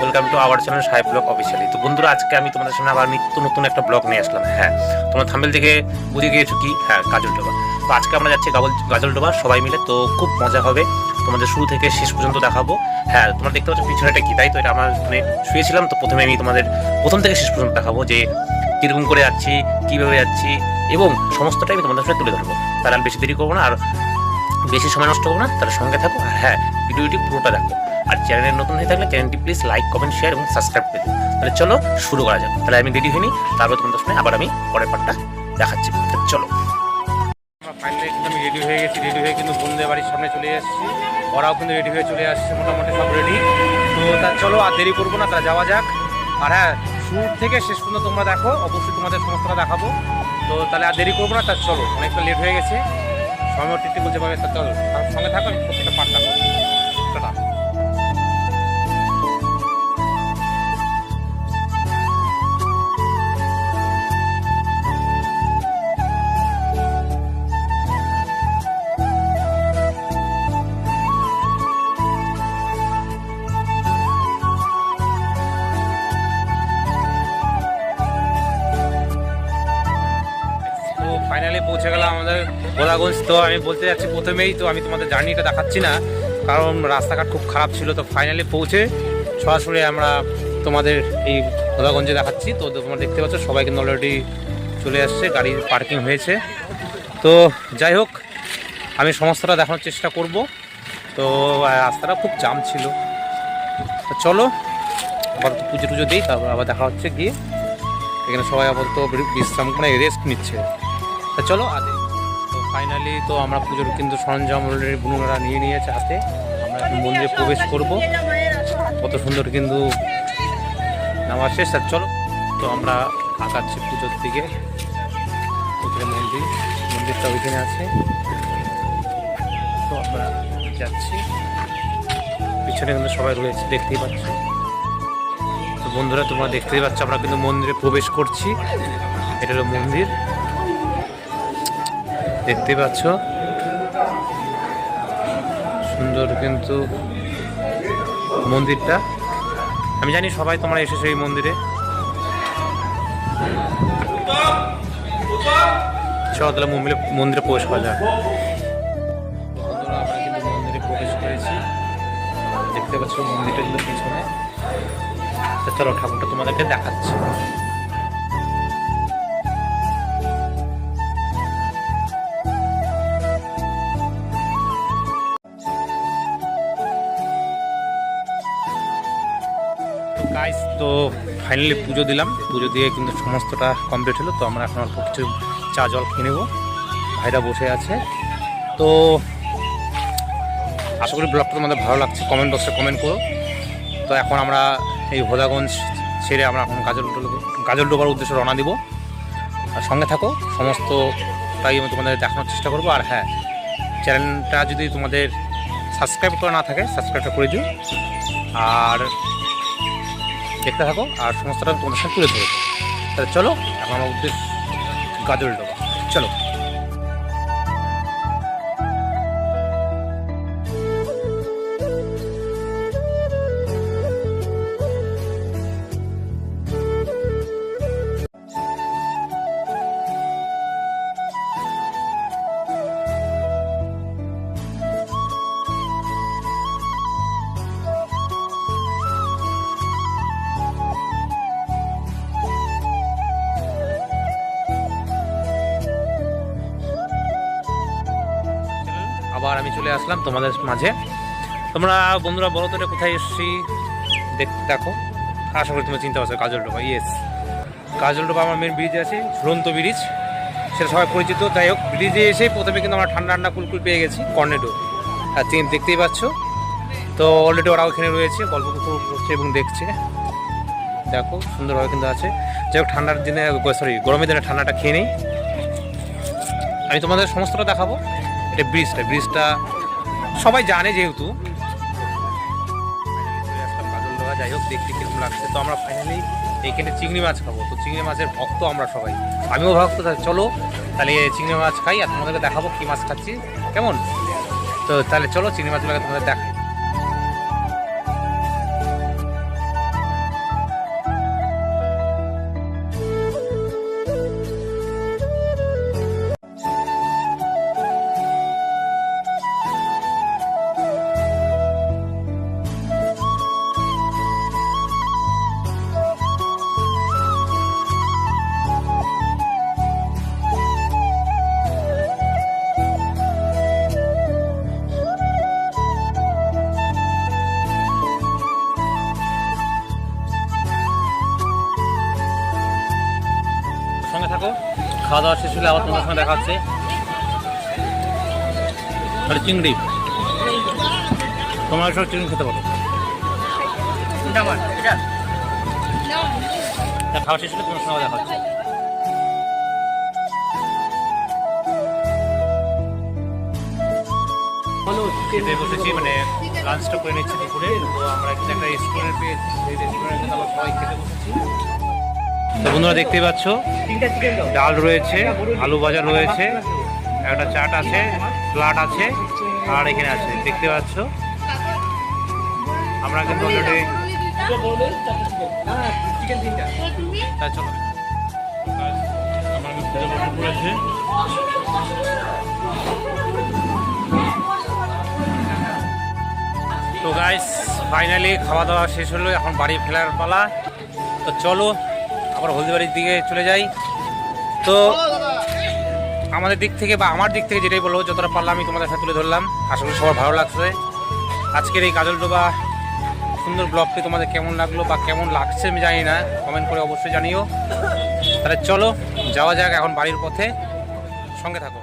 Welcome to our channel Saheb blog officially তো বন্ধুরা, আজকে আমি তোমাদের সামনে আবার নিত্য নতুন একটা ব্লগ নিয়ে আসলাম। হ্যাঁ তোমার থাম্বেল থেকে বুঝে গিয়েছো কি? হ্যাঁ গাজলডোবা তো আজকে আমরা যাচ্ছি গাবল গাজলডোবা সবাই মিলে। তো খুব মজা হবে। তোমাদের শুরু থেকে শেষ পর্যন্ত দেখাবো। হ্যাঁ তোমরা দেখতে পাচ্ছ পিছনেটা কি, তাই তো? এটা আমার মানে শুয়েছিলাম, তো প্রথমে আমি তোমাদের প্রথম থেকে শেষ পর্যন্ত দেখাবো যে কীরকম করে যাচ্ছি, কীভাবে যাচ্ছি, এবং সমস্তটাই আমি তোমাদের সামনে তুলে ধরবো। তাহলে আমি বেশি দেরি করব না, আর বেশি সময় নষ্ট করব না, তাহলে সঙ্গে থাকো। আর হ্যাঁ ভিডিওটি পুরোটা দেখো। আর চ্যানেলে নতুন হয়ে থাকলে চ্যানেলটি প্লিজ লাইক কমেন্ট শেয়ার এবং সাবস্ক্রাইব করে দিও। তাহলে চলো শুরু করা যাক। তাহলে আমি রেডি হইনি তারপর তোমাদের সামনে আবার আমি পরের পার্টটা দেখাচ্ছি। তো চলো। ফাইনালি আমি রেডি হয়ে গেছি রেডি হয়ে কিন্তু বন্ধুদের বাড়ির সামনে চলে এসেছি। ওরাও কিন্তু রেডি হয়ে চলে আসছে, মোটামুটি সব রেডি তো তা চলো আর দেরি করব না, তাহলে যাওয়া যাক। আর হ্যাঁ শুরু থেকে শেষ পর্যন্ত তোমরা দেখো, অবশ্যই তোমাদের সমস্তটা দেখাবো। তো তাহলে আর দেরি করব না তার চলো, অনেকটা লেট হয়ে গেছে। সময় টিটি বলতে পারবে, তা চলো, তার সঙ্গে থাকো, আমি প্রত্যেকটা পার্টটা ফাইনালি পৌঁছে গেলাম আমাদের গোলাগঞ্জ। তো আমি বলতে যাচ্ছি প্রথমেই তো আমি তোমাদের জার্নিটা দেখাচ্ছি না, কারণ রাস্তাঘাট খুব খারাপ ছিল তো ফাইনালি পৌঁছে সরাসরি আমরা তোমাদের এই গোলাগঞ্জে দেখাচ্ছি। তো তোমরা দেখতে পাচ্ছ সবাই কিন্তু অলরেডি চলে আসছে গাড়ি পার্কিং হয়েছে। তো যাই হোক, আমি সমস্তটা দেখানোর চেষ্টা করব। তো রাস্তাটা খুব জাম ছিল। তো চলো আপাতত পুজো টুজো দিই, তারপর আবার দেখা হচ্ছে গিয়ে। এখানে সবাই আপাতত বি- বিশ্রাম মানে রেস্ট নিচ্ছে। তা চলো আদে তো ফাইনালি তো আমরা পুজোর কিন্তু সরঞ্জাম অলরেডি বুনুরা নিয়ে নিয়েছে হাতে। আমরা এখন মন্দিরে প্রবেশ করব। কত সুন্দর কিন্তু নামার শেষ। আর চলো, তো আমরা আঁকাচ্ছি পুজোর দিকে। ওখানে মন্দির, মন্দিরটা ওইখানে আছে। তো আমরা যাচ্ছি। পিছনে কিন্তু সবাই রয়েছে, দেখতেই পাচ্ছি। তো বন্ধুরা, তোমরা দেখতেই পাচ্ছ, আমরা কিন্তু মন্দিরে প্রবেশ করছি। এটা হলো মন্দির। দেখতেই পাচ্ছ? সুন্দর কিন্তু মন্দিরটা। আমি জানি সবাই তোমরা এসেছ এই মন্দিরে। চলো তাহলে মন্দিরে মন্দিরে প্রবেশ করা কিন্তু মন্দিরে প্রবেশ করেছি। দেখতে পাচ্ছ মন্দিরটা কিন্তু পিছনে। চলো ঠাকুরটা তোমাদেরকে দেখাচ্ছি। তো ফাইনালি পুজো দিলাম। পুজো দিয়ে কিন্তু সমস্তটা কমপ্লিট হলো। তো আমরা এখন অল্প কিছু চা, জল খেয়ে নেব। ভাইরা বসে আছে। তো আশা করি ব্লগটা তোমাদের ভালো লাগছে। কমেন্ট বক্সে কমেন্ট করো। তো এখন আমরা এই ভোলাগঞ্জ ছেড়ে আমরা এখন গাজল গাজল ডোবার উদ্দেশ্যে রওনা দিব। আর সঙ্গে থাকো। সমস্তটাই আমি তোমাদের দেখানোর চেষ্টা করব। আর হ্যাঁ চ্যানেলটা যদি তোমাদের সাবস্ক্রাইব করা না থাকে সাবস্ক্রাইবটা করে দিও। আর দেখতে থাকো আর সমস্তটা তোমাদের সাথে তুলে ধরবো। তাহলে চলো, আমার উদ্দেশ্য গাজল ডোবা চলো। আবার আমি চলে আসলাম তোমাদের মাঝে। তোমরা বন্ধুরা বলো তো কোথায় এসেছি? দেখ দেখো। আশা করি তুমি চিন্তা পারছ কাজলডোবা ইয়েস কাজলডোবা আমার মেন ব্রিজ আছে ঝুলন্ত ব্রিজ সেটা সবাই পরিচিত, যাই হোক ব্রিজে এসে প্রথমে কিন্তু আমরা ঠান্ডা ঠান্ডা কুলকুল পেয়ে গেছি কর্নেডো আর তুমি দেখতেই পাচ্ছ। তো অলরেডি ওরাও এখানে রয়েছে, গল্প করছে এবং দেখছে। দেখো, সুন্দরভাবে কিন্তু আছে। যাই হোক, ঠান্ডার দিনে সরি গরমের দিনে ঠান্ডাটা খেয়ে নেই। আমি তোমাদের সমস্তটা দেখাবো। এটা ব্রিজটা ব্রিজটা সবাই জানে যেহেতু। যাই হোক দেখতে কীরকম লাগছে। তো আমরা ফাইনালি এইখানে চিংড়ি মাছ খাব। তো চিংড়ি মাছের ভক্ত আমরা সবাই। আমিও ভক্ত চলো, তাহলে চিংড়ি মাছ খাই আর তোমাদেরকে দেখাবো কী মাছ খাচ্ছি। কেমন? তো তাহলে চলো, চিংড়ি মাছগুলোকে তোমাদের দেখাই খাওয়া দাওয়া শেষ হলে আবার তোমার সঙ্গে দেখা হচ্ছে। তাহলে চিংড়ি। তোমার সব চিংড়ি খেতে পারো। খাওয়া শেষ হলে তোমার সঙ্গে দেখা হচ্ছে। খেতে বসেছি মানে লাঞ্চটা করে নিচ্ছি দুপুরে। তো আমরা একটা রেস্টুরেন্ট পেয়েছি, সেই রেস্টুরেন্টে আমরা সবাই খেতে বসেছি। তো বন্ধুরা দেখতেই পাচ্ছ ডাল রয়েছে আলু ভাজা রয়েছে একটা চাট আছে প্লাট আছে আর এখানে আছে দেখতে পাচ্ছ। আমরা কিন্তু অলরেডি তা গাইস ফাইনালি খাওয়া দাওয়া শেষ হলো এখন বাড়ি ফেরার পালা। তো চলো আবার হলদিবাড়ির দিকে চলে যাই। তো আমাদের দিক থেকে বা আমার দিক থেকে যেটাই বলব, যতটা পারলাম আমি তোমাদের সাথে তুলে ধরলাম। আশা করি সবার ভালো লাগছে। আজকের এই কাজলডোবা সুন্দর ব্লগটি তোমাদের কেমন লাগল বা কেমন লাগছে আমি জানি না। কমেন্ট করে অবশ্যই জানিও। তাহলে চলো, যাওয়া যাক এখন বাড়ির পথে। সঙ্গে থাকো।